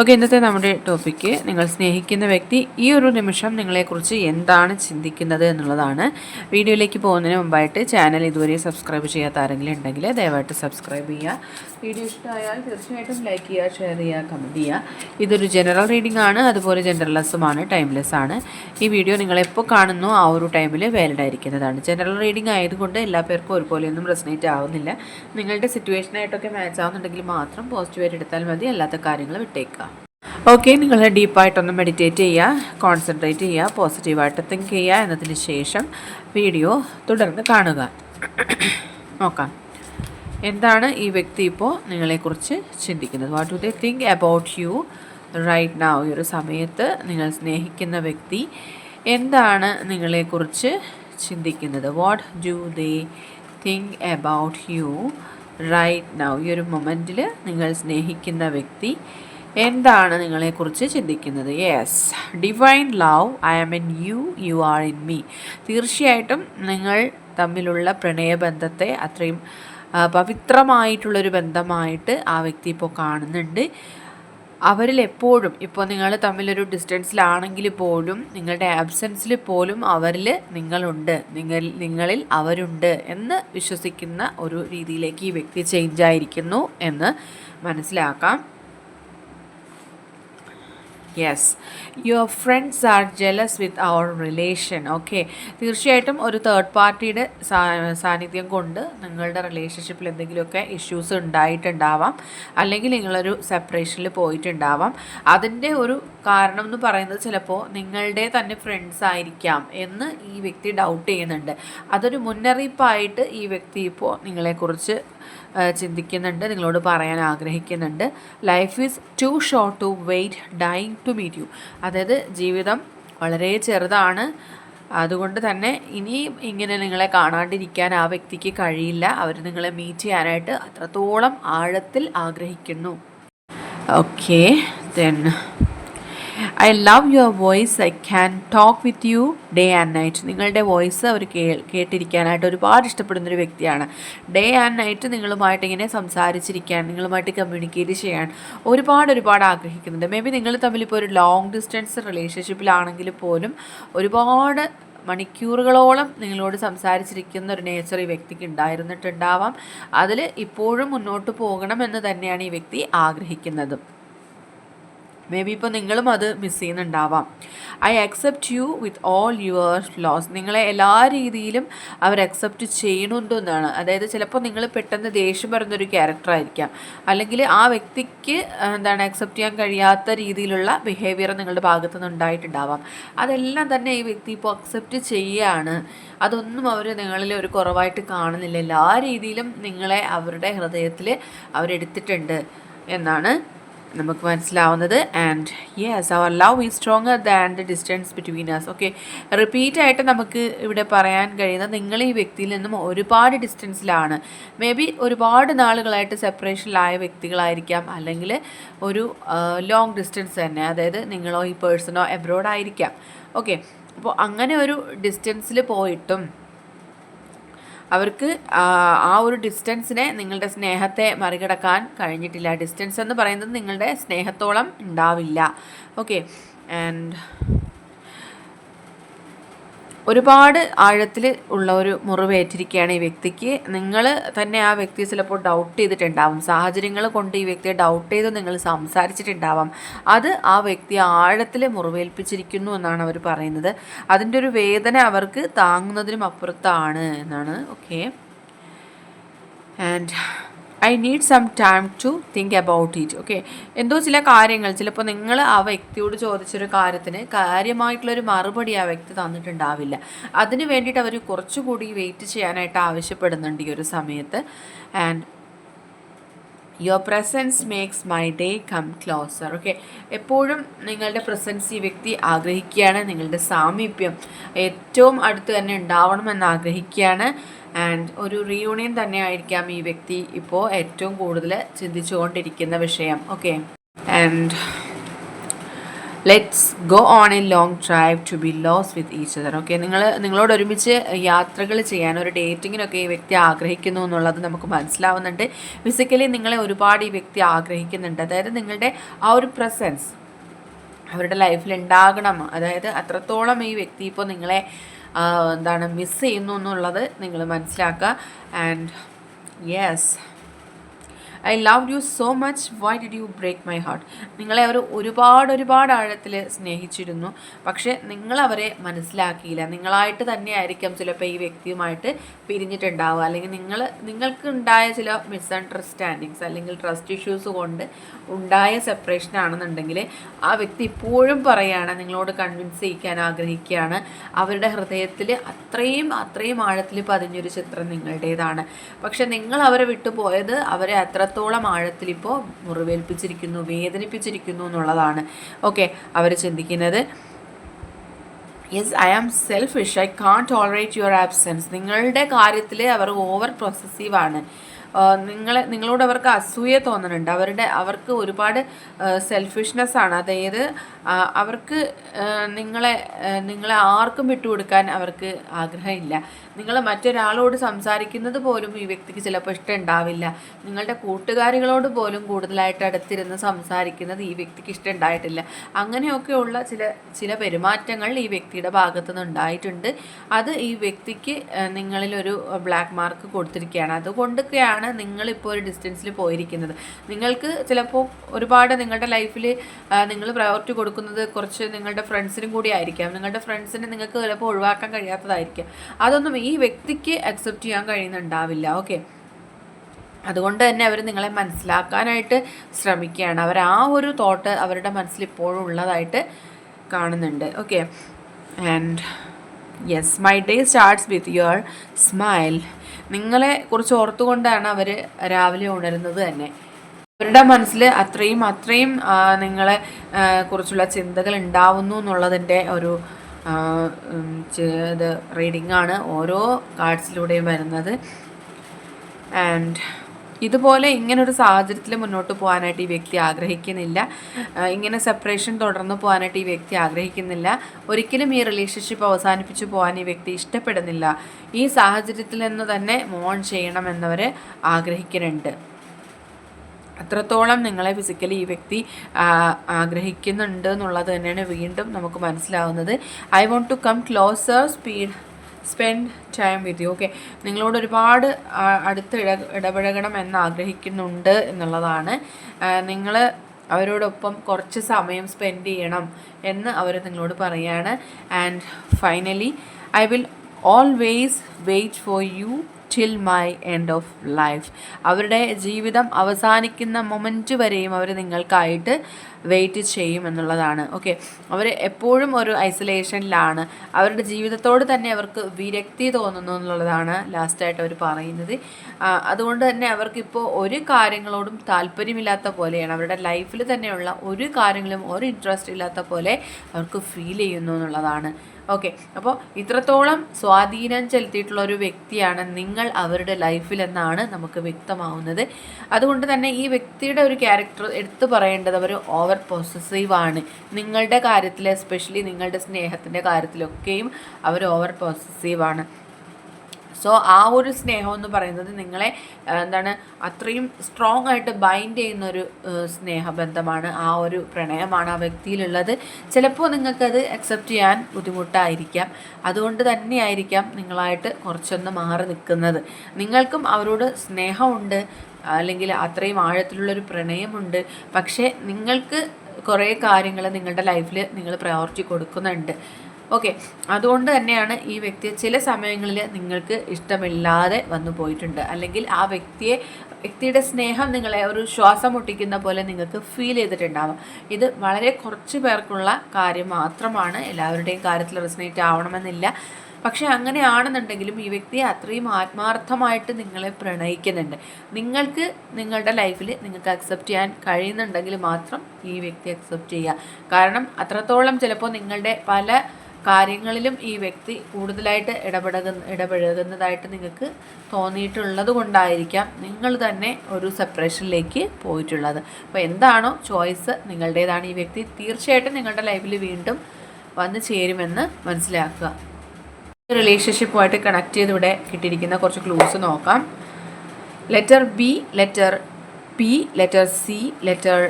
Okay ഇന്നത്തെ നമ്മുടെ topic നിങ്ങൾ സ്നേഹിക്കുന്ന വ്യക്തി ഈ ഒരു നിമിഷം നിങ്ങളെക്കുറിച്ച് എന്താണ് ചിന്തിക്കുന്നത് എന്നുള്ളതാണ്. വീഡിയോയിലേക്ക് പോകുന്നതിന് മുമ്പായിട്ട് ചാനൽ ഇതുവരെ സബ്സ്ക്രൈബ് ചെയ്യാത്ത ആരെങ്കിലും ഉണ്ടെങ്കിൽ ദയവായിട്ട് സബ്സ്ക്രൈബ് ചെയ്യുക. വീഡിയോ ഇഷ്ടമായാൽ തീർച്ചയായിട്ടും ലൈക്ക് ചെയ്യുക ഷെയർ ചെയ്യുക കമന്റ് ചെയ്യുക. ഇതൊരു ജനറൽ റീഡിംഗ് ആണ് അതുപോലെ ജനറൽലെസ്സുമാണ് ടൈംലെസ് ആണ് ഈ വീഡിയോ നിങ്ങളെപ്പോൾ കാണുന്നു ആ ഒരു ടൈമിൽ വാലിഡ് ആയിരിക്കുന്നതാണ്. ജനറൽ റീഡിംഗ് ആയതുകൊണ്ട് എല്ലാ പേർക്കും ഒരുപോലെയൊന്നും റെസിനേറ്റ് ആവുന്നില്ല. നിങ്ങളുടെ സിറ്റുവേഷനായിട്ടൊക്കെ മാച്ച് ആവുന്നുണ്ടെങ്കിൽ മാത്രം പോസിറ്റീവായിട്ട് എടുത്താൽ മതി അല്ലാത്ത കാര്യങ്ങൾ വിട്ടേക്കുക ഓക്കെ നിങ്ങൾ ഡീപ്പായിട്ടൊന്ന് മെഡിറ്റേറ്റ് ചെയ്യുക കോൺസെൻട്രേറ്റ് ചെയ്യുക പോസിറ്റീവായിട്ട് തിങ്ക് ചെയ്യുക എന്നതിന് ശേഷം വീഡിയോ തുടർന്ന് കാണുക. നോക്കാം. എന്താണ് ഈ വ്യക്തി ഇപ്പോൾ നിങ്ങളെക്കുറിച്ച് ചിന്തിക്കുന്നത്? What do they think about you right now ഈ ഒരു സമയത്ത് നിങ്ങൾ സ്നേഹിക്കുന്ന വ്യക്തി എന്താണ് നിങ്ങളെക്കുറിച്ച് ചിന്തിക്കുന്നത്? What do they think about you right now ഈ ഒരു മൊമെന്റിൽ നിങ്ങൾ സ്നേഹിക്കുന്ന വ്യക്തി എന്താണ് നിങ്ങളെക്കുറിച്ച് ചിന്തിക്കുന്നത്? Yes divine love I am in you you are in me തീർച്ചയായിട്ടും നിങ്ങൾ തമ്മിലുള്ള പ്രണയബന്ധത്തെ അത്രയും പവിത്രമായിട്ടുള്ളൊരു ബന്ധമായിട്ട് ആ വ്യക്തി ഇപ്പോൾ കാണുന്നുണ്ട്. അവരിൽ എപ്പോഴും ഇപ്പോൾ നിങ്ങൾ തമ്മിലൊരു ഡിസ്റ്റൻസിലാണെങ്കിൽ പോലും നിങ്ങളുടെ ആബ്സെൻസിൽ പോലും അവരിൽ നിങ്ങളുണ്ട്. നിങ്ങൾ നിങ്ങളിൽ അവരുണ്ട് എന്ന് വിശ്വസിക്കുന്ന ഒരു രീതിയിലേക്ക് ഈ വ്യക്തി ചേഞ്ച് ആയിരിക്കുന്നു എന്ന് മനസ്സിലാക്കാം. Yes your friends are jealous with our relation okay തീർച്ചയായിട്ടും ഒരു തേർഡ് പാർട്ടിയുടെ സാന്നിധ്യം കൊണ്ട് നിങ്ങളുടെ റിലേഷൻഷിപ്പിൽ എന്തെങ്കിലുമൊക്കെ ഇഷ്യൂസ് ഉണ്ടായിട്ടുണ്ടാവാം. അല്ലെങ്കിൽ നിങ്ങളൊരു സെപ്പറേഷനിൽ പോയിട്ടുണ്ടാവാം. അതിന്റെ ഒരു കാരണം എന്ന് പറയുന്നത് ചിലപ്പോൾ നിങ്ങളുടെ തന്നെ ഫ്രണ്ട്സ് ആയിരിക്കാം എന്ന് ഈ വ്യക്തി ഡൗട്ട് ചെയ്യുന്നുണ്ട്. അതൊരു മുന്നറിയിപ്പായിട്ട് ഈ വ്യക്തി ഇപ്പോൾ നിങ്ങളെക്കുറിച്ച് ചിന്തിക്കുന്നുണ്ട് നിങ്ങളോട് പറയാൻ ആഗ്രഹിക്കുന്നുണ്ട്. Life is too short to wait dying to meet you അതായത് ജീവിതം വളരെ ചെറുതാണ്. അതുകൊണ്ട് തന്നെ ഇനിയും ഇങ്ങനെ നിങ്ങളെ കാണാണ്ടിരിക്കാൻ ആ വ്യക്തിക്ക് കഴിയില്ല. അവർ നിങ്ങളെ മീറ്റ് ചെയ്യാനായിട്ട് അത്രത്തോളം ആഴത്തിൽ ആഗ്രഹിക്കുന്നു. Okay then I love your voice I can talk with you day and night നിങ്ങളുടെ വോയിസ് അവർ കേ കേട്ടിരിക്കാനായിട്ട് ഒരുപാട് ഇഷ്ടപ്പെടുന്നൊരു വ്യക്തിയാണ്. ഡേ ആൻഡ് നൈറ്റ് നിങ്ങളുമായിട്ട് ഇങ്ങനെ സംസാരിച്ചിരിക്കാൻ നിങ്ങളുമായിട്ട് കമ്മ്യൂണിക്കേറ്റ് ചെയ്യാൻ ഒരുപാട് ഒരുപാട് ആഗ്രഹിക്കുന്നുണ്ട്. മേ ബി നിങ്ങൾ തമ്മിൽ ഇപ്പോൾ ഒരു ലോങ് ഡിസ്റ്റൻസ് റിലേഷൻഷിപ്പിലാണെങ്കിൽ പോലും ഒരുപാട് മണിക്കൂറുകളോളം നിങ്ങളോട് സംസാരിച്ചിരിക്കുന്ന ഒരു നേച്ചർ ഈ വ്യക്തിക്ക് ഉണ്ടായിരുന്നിട്ടുണ്ടാവാം. അതിൽ ഇപ്പോഴും മുന്നോട്ട് പോകണം എന്ന് തന്നെയാണ് ഈ വ്യക്തി ആഗ്രഹിക്കുന്നതും. മേ ബി ഇപ്പോൾ നിങ്ങളും അത് miss ചെയ്യുന്നുണ്ടാവാം. I accept you with all your loss നിങ്ങളെ എല്ലാ രീതിയിലും അവർ അക്സെപ്റ്റ് ചെയ്യുന്നുണ്ടെന്നാണ് അതായത് ചിലപ്പോൾ നിങ്ങൾ പെട്ടെന്ന് ദേഷ്യം പറയുന്നൊരു ക്യാരക്ടറായിരിക്കാം അല്ലെങ്കിൽ ആ വ്യക്തിക്ക് എന്താണ് അക്സെപ്റ്റ് ചെയ്യാൻ കഴിയാത്ത രീതിയിലുള്ള ബിഹേവിയർ നിങ്ങളുടെ ഭാഗത്തു നിന്ന് ഉണ്ടായിട്ടുണ്ടാവാം. അതെല്ലാം തന്നെ ഈ വ്യക്തി ഇപ്പോൾ അക്സെപ്റ്റ് ചെയ്യുകയാണ് അതൊന്നും അവർ നിങ്ങളിൽ ഒരു കുറവായിട്ട് കാണുന്നില്ല. എല്ലാ രീതിയിലും നിങ്ങളെ അവരുടെ ഹൃദയത്തിൽ അവരെടുത്തിട്ടുണ്ട് എന്നാണ് നമുക്ക് മനസ്സിലാവുന്നത്. And yes our love is stronger than the distance between us okay repeat ആയിട്ട് നമുക്ക് ഇവിടെ പറയാൻ കഴിയുന്നത് നിങ്ങൾ ഈ വ്യക്തിയിൽ നിന്നും ഒരുപാട് ഡിസ്റ്റൻസിലാണ് മേ ബി ഒരുപാട് നാളുകളായിട്ട് സെപ്പറേഷനിലായ വ്യക്തികളായിരിക്കാം. അല്ലെങ്കിൽ ഒരു ലോങ് ഡിസ്റ്റൻസ് തന്നെ. അതായത് നിങ്ങളോ ഈ പേഴ്സണോ എബ്രോഡ് ആയിരിക്കാം. ഓക്കെ അപ്പോൾ അങ്ങനെ ഒരു ഡിസ്റ്റൻസിൽ പോയിട്ടും അവർക്ക് ആ ഒരു ഡിസ്റ്റൻസിനെ നിങ്ങളുടെ സ്നേഹത്തെ മറികടക്കാൻ കഴിഞ്ഞിട്ടില്ല. ഡിസ്റ്റൻസ് എന്ന് പറയുന്നത് നിങ്ങളുടെ സ്നേഹത്തോളം ഉണ്ടാവില്ല. ഓക്കെ ആൻഡ് ഒരുപാട് ആഴത്തിൽ ഉള്ള ഒരു മുറിവേറ്റിരിക്കുകയാണ് ഈ വ്യക്തിക്ക്. നിങ്ങൾ തന്നെ ആ വ്യക്തിയെ ചിലപ്പോൾ ഡൗട്ട് ചെയ്തിട്ടുണ്ടാവും. സാഹചര്യങ്ങൾ കൊണ്ട് ഈ വ്യക്തിയെ ഡൗട്ട് ചെയ്ത് നിങ്ങൾ സംസാരിച്ചിട്ടുണ്ടാവാം. അത് ആ വ്യക്തി ആഴത്തിൽ മുറിവേൽപ്പിച്ചിരിക്കുന്നു എന്നാണ് അവർ പറയുന്നത്. അതിന്റെ ഒരു വേദന അവർക്ക് താങ്ങുന്നതിനും അപ്പുറത്താണ് എന്നാണ്. Okay and I need some time to think about it okay എന്തോ ചില കാര്യങ്ങൾ ചിലപ്പോൾ നിങ്ങൾ ആ വ്യക്തിയോട് ചോദിച്ചൊരു കാര്യത്തിന് കാര്യമായിട്ടുള്ളൊരു മറുപടി ആ വ്യക്തി തന്നിട്ടുണ്ടാവില്ല. അതിന് വേണ്ടിയിട്ട് അവർ കുറച്ചുകൂടി വെയിറ്റ് ചെയ്യാനായിട്ട് ആവശ്യപ്പെടുന്നുണ്ട് ഈ ഒരു സമയത്ത്. And your presence makes my day come closer okay എപ്പോഴും നിങ്ങളുടെ പ്രസൻസ് ഈ വ്യക്തി ആഗ്രഹിക്കുകയാണ്. നിങ്ങളുടെ സാമീപ്യം ഏറ്റവും അടുത്ത് തന്നെ ഉണ്ടാവണമെന്ന് ആഗ്രഹിക്കുകയാണ്. ആൻഡ് ഒരു റീയൂണിയൻ തന്നെ ആയിരിക്കാം ഈ വ്യക്തി ഇപ്പോൾ ഏറ്റവും കൂടുതൽ ചിന്തിച്ചുകൊണ്ടിരിക്കുന്ന വിഷയം. Okay and let's go on a long drive to be loss with each other okay നിങ്ങൾ നിങ്ങളോട് ഒരുമിച്ച് യാത്രകൾ ചെയ്യാൻ ഒരു ഡേറ്റിങ്ങിനൊക്കെ ഈ വ്യക്തി ആഗ്രഹിക്കുന്നു എന്നുള്ളത് നമുക്ക് മനസ്സിലാവുന്നുണ്ട്. ഫിസിക്കലി നിങ്ങളെ ഒരുപാട് ഈ വ്യക്തി ആഗ്രഹിക്കുന്നുണ്ട്. അതായത് നിങ്ങളുടെ ആ ഒരു പ്രസൻസ് അവരുടെ ലൈഫിൽ ഉണ്ടാകണം. അതായത് അത്രത്തോളം ഈ വ്യക്തി ഇപ്പോൾ നിങ്ങളെ എന്താണ് മിസ് ചെയ്യുന്നു എന്നുള്ളത് നിങ്ങൾ മനസ്സിലാക്കുക. And yes I love you so much why did you break my heart നിങ്ങളെ അവർ ഒരുപാട് ഒരുപാട് ആഴത്തിൽ സ്നേഹിച്ചിരുന്നു. പക്ഷേ നിങ്ങളവരെ മനസ്സിലാക്കിയില്ല. നിങ്ങളായിട്ട് തന്നെയായിരിക്കാം ചിലപ്പോൾ ഈ വ്യക്തിയുമായിട്ട് പിരിഞ്ഞിട്ടുണ്ടാവുക. അല്ലെങ്കിൽ നിങ്ങൾ നിങ്ങൾക്ക് ഉണ്ടായ ചില മിസ്അണ്ടർസ്റ്റാൻഡിങ്സ് അല്ലെങ്കിൽ ട്രസ്റ്റ് ഇഷ്യൂസ് കൊണ്ട് ഉണ്ടായ സെപ്പറേഷൻ ആണെന്നുണ്ടെങ്കിൽ ആ വ്യക്തി ഇപ്പോഴും പറയുകയാണ് നിങ്ങളോട് കൺവിൻസ് ചെയ്യിക്കാൻ ആഗ്രഹിക്കുകയാണ്. അവരുടെ ഹൃദയത്തിൽ അത്രയും അത്രയും ആഴത്തിൽ പതിഞ്ഞൊരു ചിത്രം നിങ്ങളുടേതാണ്. പക്ഷെ നിങ്ങൾ അവരെ വിട്ടുപോയത് അവരെ അവരെ അത്രത്തോളം ആഴത്തിൽ ഇപ്പോൾ മുറിവേൽപ്പിച്ചിരിക്കുന്നു വേദനിപ്പിച്ചിരിക്കുന്നു എന്നുള്ളതാണ്. ഓക്കെ അവർ ചിന്തിക്കുന്നത്. Yes I am selfish I can't tolerate your absence നിങ്ങളുടെ കാര്യത്തിൽ അവർ ഓവർ പ്രൊസസീവാണ് നിങ്ങളെ നിങ്ങളോട് അവർക്ക് അസൂയ തോന്നുന്നുണ്ട് അവരുടെ അവർക്ക് ഒരുപാട് സെൽഫിഷ്നെസ് ആണ്. അതായത് അവർക്ക് നിങ്ങളെ നിങ്ങളെ ആർക്കും വിട്ടുകൊടുക്കാൻ അവർക്ക് ആഗ്രഹമില്ല. നിങ്ങൾ മറ്റൊരാളോട് സംസാരിക്കുന്നത് പോലും ഈ വ്യക്തിക്ക് ചിലപ്പോൾ ഇഷ്ടമുണ്ടാവില്ല. നിങ്ങളുടെ കൂട്ടുകാരികളോട് പോലും കൂടുതലായിട്ട് അടുത്തിരുന്ന് സംസാരിക്കുന്നത് ഈ വ്യക്തിക്ക് ഇഷ്ടമുണ്ടായിട്ടില്ല. അങ്ങനെയൊക്കെയുള്ള ചില ചില പെരുമാറ്റങ്ങൾ ഈ വ്യക്തിയുടെ ഭാഗത്തു നിന്ന് ഉണ്ടായിട്ടുണ്ട്. അത് ഈ വ്യക്തിക്ക് നിങ്ങളിലൊരു ബ്ലാക്ക് മാർക്ക് കൊടുത്തിരിക്കുകയാണ്. അതുകൊണ്ടൊക്കെയാണ് നിങ്ങളിപ്പോൾ ഒരു ഡിസ്റ്റൻസിൽ പോയിരിക്കുന്നത്. നിങ്ങൾക്ക് ചിലപ്പോൾ ഒരുപാട് നിങ്ങളുടെ ലൈഫിൽ നിങ്ങൾ പ്രയോറിറ്റി കൊടുക്കുന്നത് കുറച്ച് നിങ്ങളുടെ ഫ്രണ്ട്സിനും കൂടി ആയിരിക്കാം. നിങ്ങളുടെ ഫ്രണ്ട്സിനെ നിങ്ങൾക്ക് ചിലപ്പോൾ ഒഴിവാക്കാൻ കഴിയാത്തതായിരിക്കാം. അതൊന്നും ഈ വ്യക്തിക്ക് അക്സെപ്റ്റ് ചെയ്യാൻ കഴിയുന്നുണ്ടാവില്ല. ഓക്കെ അതുകൊണ്ട് തന്നെ അവർ നിങ്ങളെ മനസ്സിലാക്കാനായിട്ട് ശ്രമിക്കുകയാണ്. അവർ ആ ഒരു തോട്ട് അവരുടെ മനസ്സിൽ ഇപ്പോഴും ഉള്ളതായിട്ട് കാണുന്നുണ്ട്. Okay and yes my day starts with your smile നിങ്ങളെ കുറിച്ച് ഓർത്തുകൊണ്ടാണ് അവർ രാവിലെ ഉണരുന്നത് തന്നെ. അവരുടെ മനസ്സിൽ അത്രയും അത്രയും നിങ്ങളെ കുറിച്ചുള്ള ചിന്തകൾ ഉണ്ടാവുന്നു എന്നുള്ളതിന്റെ ഒരു ഇത് റീഡിംഗ് ആണ് ഓരോ കാർഡ്സിലൂടെയും വരുന്നത്. ആൻഡ് ഇതുപോലെ ഇങ്ങനെ ഒരു സാഹചര്യത്തിൽ മുന്നോട്ട് പോകാനായിട്ട് ഈ വ്യക്തി ആഗ്രഹിക്കുന്നില്ല. ഇങ്ങനെ സെപ്പറേഷൻ തുടർന്ന് പോകാനായിട്ട് ഈ വ്യക്തി ആഗ്രഹിക്കുന്നില്ല. ഒരിക്കലും ഈ റിലേഷൻഷിപ്പ് അവസാനിപ്പിച്ച് പോകാൻ ഈ വ്യക്തി ഇഷ്ടപ്പെടുന്നില്ല. ഈ സാഹചര്യത്തിൽ നിന്ന് തന്നെ മോൺ ചെയ്യണമെന്നവർ ആഗ്രഹിക്കുന്നുണ്ട്. അത്രത്തോളം നിങ്ങളെ ഫിസിക്കലി ഈ വ്യക്തി ആഗ്രഹിക്കുന്നുണ്ട് എന്നുള്ളത് തന്നെയാണ് വീണ്ടും നമുക്ക് മനസ്സിലാവുന്നത്. I want to come closer speed spend time with you okay നിങ്ങളോട് ഒരുപാട് അടുത്ത് ഇട ഇടപഴകണം എന്ന് ആഗ്രഹിക്കുന്നുണ്ട് എന്നുള്ളതാണ്. നിങ്ങൾ അവരോടൊപ്പം കുറച്ച് സമയം സ്പെൻഡ് ചെയ്യണം എന്ന് അവർ നിങ്ങളോട് പറയാണ്. And finally I will always wait for you till my end of life അവരുടെ ജീവിതം അവസാനിക്കുന്ന മൊമെന്റ് വരെയും അവർ നിങ്ങൾക്കായിട്ട് വെയിറ്റ് ചെയ്യും എന്നുള്ളതാണ്. ഓക്കെ അവർ എപ്പോഴും ഒരു ഐസൊലേഷനിലാണ് അവരുടെ ജീവിതത്തോട് തന്നെ അവർക്ക് വിരക്തി തോന്നുന്നു എന്നുള്ളതാണ് ലാസ്റ്റായിട്ട് അവർ പറയുന്നത്. അതുകൊണ്ട് തന്നെ അവർക്കിപ്പോൾ ഒരു കാര്യങ്ങളോടും താല്പര്യമില്ലാത്ത പോലെയാണ്. അവരുടെ ലൈഫിൽ തന്നെയുള്ള ഒരു കാര്യങ്ങളും ഒരു ഇൻട്രസ്റ്റ് ഇല്ലാത്ത പോലെ അവർക്ക് ഫീൽ ചെയ്യുന്നു എന്നുള്ളതാണ്. ഓക്കെ. അപ്പോൾ ഇത്രത്തോളം സ്വാധീനം ചെലുത്തിയിട്ടുള്ള ഒരു വ്യക്തിയാണ് നിങ്ങൾ അവരുടെ ലൈഫിൽ എന്നാണ് നമുക്ക് വ്യക്തമാവുന്നത്. അതുകൊണ്ട് തന്നെ ഈ വ്യക്തിയുടെ ഒരു ക്യാരക്ടർ എടുത്തു പറയേണ്ടത് അവർ ഓവർ ആണ്. നിങ്ങളുടെ കാര്യത്തിൽ എസ്പെഷ്യലി നിങ്ങളുടെ സ്നേഹത്തിന്റെ കാര്യത്തിലൊക്കെയും അവർ ഓവർ പോസസീവ് ആണ്. സോ ആ ഒരു സ്നേഹം എന്ന് പറയുന്നത് നിങ്ങളെ എന്താണ് അത്രയും സ്ട്രോങ് ആയിട്ട് ബൈൻഡ് ചെയ്യുന്ന ഒരു സ്നേഹബന്ധമാണ് ആ ഒരു പ്രണയമാണ് ആ വ്യക്തിയിലുള്ളത്. ചിലപ്പോൾ നിങ്ങൾക്കത് അക്സെപ്റ്റ് ചെയ്യാൻ ബുദ്ധിമുട്ടായിരിക്കാം. അതുകൊണ്ട് തന്നെയായിരിക്കാം നിങ്ങളായിട്ട് കുറച്ചൊന്ന് മാറി നിൽക്കുന്നത്. നിങ്ങൾക്കും അവരോട് സ്നേഹമുണ്ട് അല്ലെങ്കിൽ അത്രയും ആഴത്തിലുള്ളൊരു പ്രണയമുണ്ട്. പക്ഷേ നിങ്ങൾക്ക് കുറേ കാര്യങ്ങൾ നിങ്ങളുടെ ലൈഫിൽ നിങ്ങൾ പ്രയോറിറ്റി കൊടുക്കുന്നുണ്ട്. ഓക്കെ അതുകൊണ്ട് തന്നെയാണ് ഈ വ്യക്തിയെ ചില സമയങ്ങളിൽ നിങ്ങൾക്ക് ഇഷ്ടമില്ലാതെ വന്നു പോയിട്ടുണ്ട്. അല്ലെങ്കിൽ ആ വ്യക്തിയെ വ്യക്തിയുടെ സ്നേഹം നിങ്ങളെ ഒരു ശ്വാസം മുട്ടിക്കുന്ന പോലെ നിങ്ങൾക്ക് ഫീൽ ചെയ്തിട്ടുണ്ടാവാം. ഇത് വളരെ കുറച്ച് പേർക്കുള്ള കാര്യം മാത്രമാണ്. എല്ലാവരുടെയും കാര്യത്തിൽ റെസിനേറ്റ് ആവണമെന്നില്ല. പക്ഷേ അങ്ങനെയാണെന്നുണ്ടെങ്കിലും ഈ വ്യക്തിയെ അത്രയും ആത്മാർത്ഥമായിട്ട് നിങ്ങളെ പ്രണയിക്കുന്നുണ്ട്. നിങ്ങൾക്ക് നിങ്ങളുടെ ലൈഫിൽ നിങ്ങൾക്ക് അക്സെപ്റ്റ് ചെയ്യാൻ കഴിയുന്നുണ്ടെങ്കിൽ മാത്രം ഈ വ്യക്തി അക്സെപ്റ്റ് ചെയ്യുക. കാരണം അത്രത്തോളം ചിലപ്പോൾ നിങ്ങളുടെ പല കാര്യങ്ങളിലും ഈ വ്യക്തി കൂടുതലായിട്ട് ഇടപെടുക ഇടപഴകുന്നതായിട്ട് നിങ്ങൾക്ക് തോന്നിയിട്ടുള്ളത് കൊണ്ടായിരിക്കാം നിങ്ങൾ തന്നെ ഒരു സെപ്പറേഷനിലേക്ക് പോയിട്ടുള്ളത്. അപ്പോൾ എന്താണോ ചോയ്സ് നിങ്ങളുടേതാണ്. ഈ വ്യക്തി തീർച്ചയായിട്ടും നിങ്ങളുടെ ലൈഫിൽ വീണ്ടും വന്നു ചേരുമെന്ന് മനസ്സിലാക്കുക. റിലേഷൻഷിപ്പുമായിട്ട് കണക്ട് ചെയ്ത് ഇവിടെ കിട്ടിയിരിക്കുന്ന കുറച്ച് ക്ലൂസ് നോക്കാം. Letter B letter P letter C letter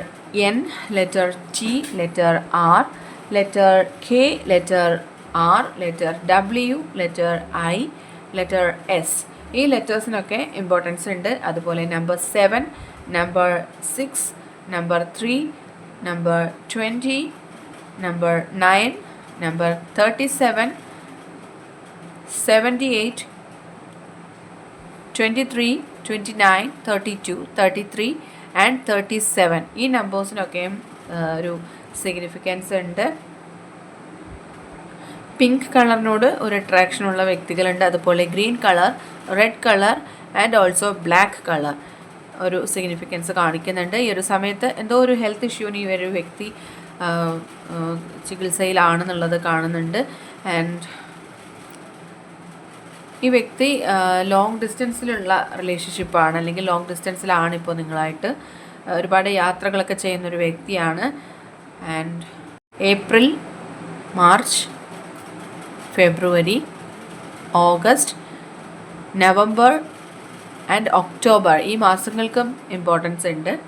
N letter T letter R letter K, letter R, letter W, letter I, letter S. ഈ ലെറ്റേഴ്സിനൊക്കെ ഇമ്പോർട്ടൻസ് ഉണ്ട്. അതുപോലെ number seven number six number three number twenty number nine number thirty seven seventy eight twenty three twenty nine thirty two thirty three and thirty seven ഈ നമ്പേഴ്സിനൊക്കെയും ഒരു significance ഉണ്ട്. Pink കളറിനോട് ഒരു attraction ഉള്ള വ്യക്തികളുണ്ട്. അതുപോലെ green colour red colour and also black colour ഒരു significance കാണിക്കുന്നുണ്ട്. ഈ ഒരു സമയത്ത് എന്തോ ഒരു ഹെൽത്ത് ഇഷ്യൂവിന് ഈ ഒരു വ്യക്തി ചികിത്സയിലാണെന്നുള്ളത് കാണുന്നുണ്ട്. ആൻഡ് ഈ വ്യക്തി ലോങ് ഡിസ്റ്റൻസിലുള്ള റിലേഷൻഷിപ്പാണ് അല്ലെങ്കിൽ ലോങ് ഡിസ്റ്റൻസിലാണ് ഇപ്പോൾ നിങ്ങളായിട്ട് ഒരുപാട് യാത്രകളൊക്കെ ചെയ്യുന്നൊരു വ്യക്തിയാണ്. And April March February August November and October. ഈ മാസങ്ങൾക്കും ഇമ്പോർട്ടൻസ് ഉണ്ട്.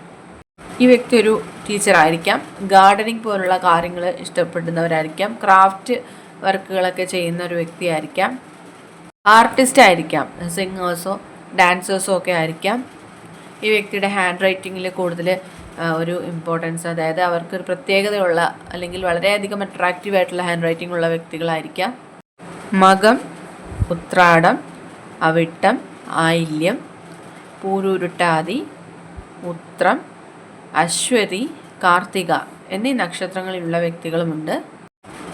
ഈ വ്യക്തി ഒരു ടീച്ചറായിരിക്കാം ഗാർഡനിങ് പോലുള്ള കാര്യങ്ങൾ ഇഷ്ടപ്പെടുന്നവരായിരിക്കാം. ക്രാഫ്റ്റ് വർക്കുകളൊക്കെ ചെയ്യുന്ന ഒരു വ്യക്തിയായിരിക്കാം ആർട്ടിസ്റ്റ് ആയിരിക്കാം. സിംഗേഴ്സോ ഡാൻസേഴ്സോ ഒക്കെ ആയിരിക്കാം. ഈ വ്യക്തിയുടെ ഹാൻഡ് റൈറ്റിങ്ങിൽ കൂടുതൽ ഒരു ഇമ്പോർട്ടൻസ് അതായത് അവർക്ക് ഒരു പ്രത്യേകതയുള്ള അല്ലെങ്കിൽ വളരെയധികം അട്രാക്റ്റീവ് ആയിട്ടുള്ള ഹാൻഡ് റൈറ്റിംഗ് ഉള്ള വ്യക്തികളായിരിക്കാം. മകം ഉത്രാടം അവിട്ടം ആയില്യം പൂരുരുട്ടാതി ഉത്രം അശ്വതി കാർത്തിക എന്നീ നക്ഷത്രങ്ങളിലുള്ള വ്യക്തികളുമുണ്ട്.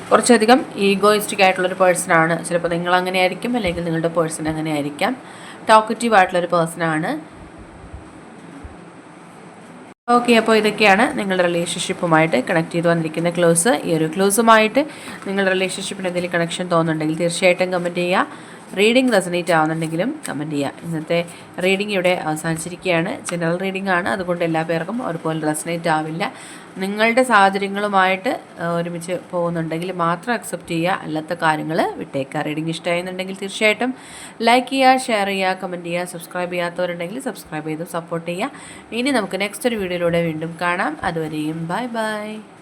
കുറച്ചധികം ഈഗോയിസ്റ്റിക് ആയിട്ടുള്ളൊരു പേഴ്സണാണ് ചിലപ്പോൾ നിങ്ങൾ അങ്ങനെ ആയിരിക്കും അല്ലെങ്കിൽ നിങ്ങളുടെ പേഴ്സൺ അങ്ങനെ ആയിരിക്കാം ടോക്കറ്റീവ് ആയിട്ടുള്ളൊരു പേഴ്സണാണ് ഓക്കെ അപ്പോൾ ഇതൊക്കെയാണ് നിങ്ങളുടെ റിലേഷൻഷിപ്പുമായിട്ട് കണക്ട് ചെയ്ത് വന്നിരിക്കുന്ന ക്ലോസ് ഈ ഒരു ക്ലോസുമായിട്ട് നിങ്ങളുടെ റിലേഷൻഷിപ്പിന് എന്തെങ്കിലും കണക്ഷൻ തോന്നുന്നുണ്ടെങ്കിൽ തീർച്ചയായിട്ടും കമന്റ് ചെയ്യുക. റീഡിംഗ് റെസനേറ്റ് ആവുന്നുണ്ടെങ്കിലും കമന്റ് ചെയ്യുക ഇന്നത്തെ റീഡിംഗ് ഇവിടെ അവസാനിച്ചിരിക്കുകയാണ്. ജനറൽ റീഡിംഗ് ആണ്. അതുകൊണ്ട് എല്ലാ പേർക്കും ഒരുപോലെ റെസനേറ്റ് ആവില്ല. നിങ്ങളുടെ സാഹചര്യങ്ങളുമായിട്ട് ഒരുമിച്ച് പോകുന്നുണ്ടെങ്കിൽ മാത്രം അക്സെപ്റ്റ് ചെയ്യുക. അല്ലാത്ത കാര്യങ്ങൾ വിട്ടേക്കുക. റീഡിംഗ് ഇഷ്ടമായിരുന്നുണ്ടെങ്കിൽ തീർച്ചയായിട്ടും ലൈക്ക് ചെയ്യുക ഷെയർ ചെയ്യുക കമന്റ് ചെയ്യുക സബ്സ്ക്രൈബ് ചെയ്യാത്തവരുണ്ടെങ്കിൽ സബ്സ്ക്രൈബ് ചെയ്ത് സപ്പോർട്ട് ചെയ്യുക. ഇനി നമുക്ക് നെക്സ്റ്റ് ഒരു വീഡിയോയിലൂടെ വീണ്ടും കാണാം. അതുവരെയും ബൈ ബൈ